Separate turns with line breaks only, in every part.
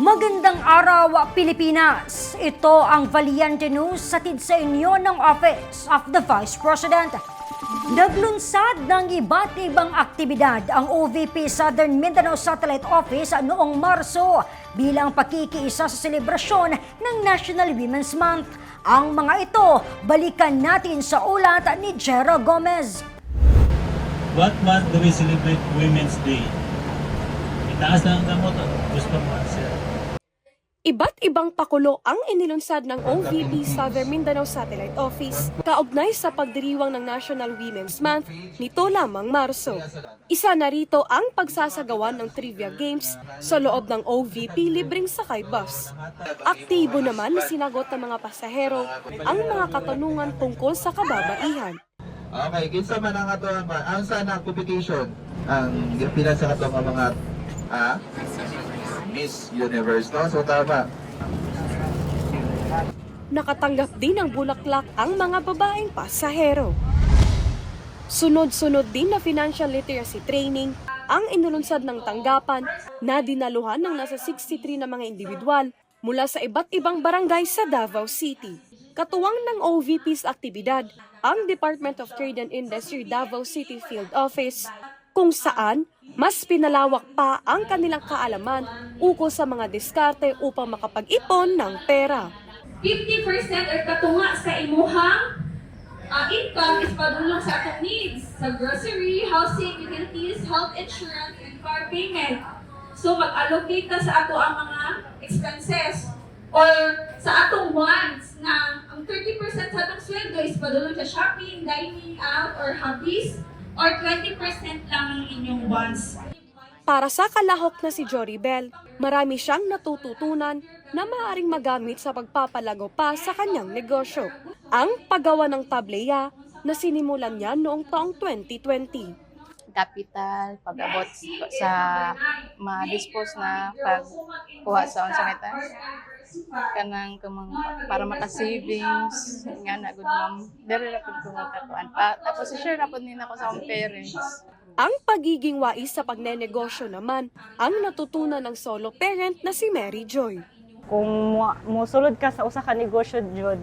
Magandang araw, Pilipinas! Ito ang Valiente News satid sa inyo ng Office of the Vice President. Naglunsad ng iba't ibang aktibidad ang OVP Southern Mindanao Satellite Office noong Marso bilang pakikiisa sa selebrasyon ng National Women's Month. Ang mga ito, balikan natin sa ulat ni Jera Gomez.
What month do we celebrate Women's Day? Itaas na ang damot. Gusto mo, sir.
Iba't ibang pakulo ang inilunsad ng OVP Southern Mindanao Satellite Office kaugnay sa pagdiriwang ng National Women's Month nito lamang Marso. Isa na rito ang pagsasagawan ng trivia games sa loob ng OVP libreng sakay bus. Aktibo naman na sinagot ng mga pasahero ang mga katanungan tungkol sa kababaihan.
Okay, kinsa man ang ato ang sana ang competition ang pila sa ato mga ah, Miss Universe no so tama
Nakatanggap din ng bulaklak ang mga babaeng pasahero. Sunod-sunod din na financial literacy training ang inulunsad ng tanggapan na dinaluhan ng nasa 63 na mga individual mula sa iba't ibang barangay sa Davao City. Katuwang ng OVP's aktibidad ang Department of Trade and Industry Davao City Field Office kung saan mas pinalawak pa ang kanilang kaalaman ukol sa mga diskarte upang makapag-ipon ng pera.
50% or katunga sa imuhang uh, income is padulong sa atong needs sa grocery, housing, utilities, health insurance, and car payment. So mag-allocate ta sa ato ang mga expenses or sa atong wants na ang 30% sa atong sweldo is padulong sa shopping, dining out, or hobbies or 20% lang ang inyong wants.
Para sa kalahok na si Jory Bell, marami siyang natututunan na maaaring magamit sa pagpapalago pa sa kanyang negosyo. Ang paggawa ng tableya na sinimulan niya noong taong 2020.
capital, pag-abot sa ma-dispose na pagkuha sa unsa kanang kamang para maka-savings nga na good ma'am. Dere ra pud ko magkatuan pa tapos share na pud nina ko sa akong parents.
Ang pagiging wais sa pagnenegosyo naman ang natutunan ng solo parent na si Mary Joy.
kung mo- mosulod ka sa usa ka negosyo jud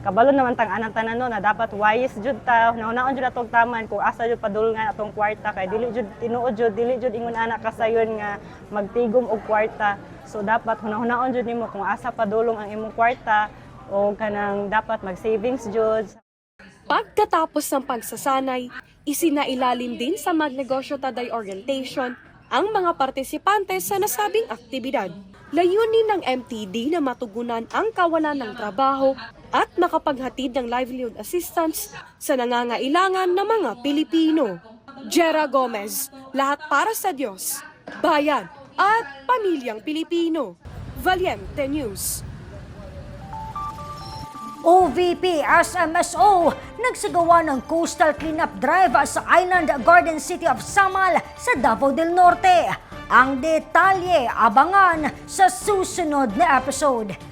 kabalo naman tang anang tanan no na dapat wise jud ta nahunaon jud atong taman kung asa jud padulngan atong kwarta kay dili jud tinuod jud dili jud ingon anak kasayon nga magtigom og kwarta so dapat hunahunaon jud nimo kung asa padulong ang imong kwarta o kanang dapat mag savings jud
Pagkatapos ng pagsasanay, isinailalim din sa Magnegosyo Taday Orientation ang mga partisipante sa nasabing aktibidad. Layunin ng MTD na matugunan ang kawalan ng trabaho at makapaghatid ng livelihood assistance sa nangangailangan ng mga Pilipino. Jera Gomez, lahat para sa Diyos, bayan at pamilyang Pilipino. Valiente News.
OVP SMSO nagsagawa ng coastal cleanup drive sa Island Garden City of Samal sa Davao del Norte. Ang detalye abangan sa susunod na episode.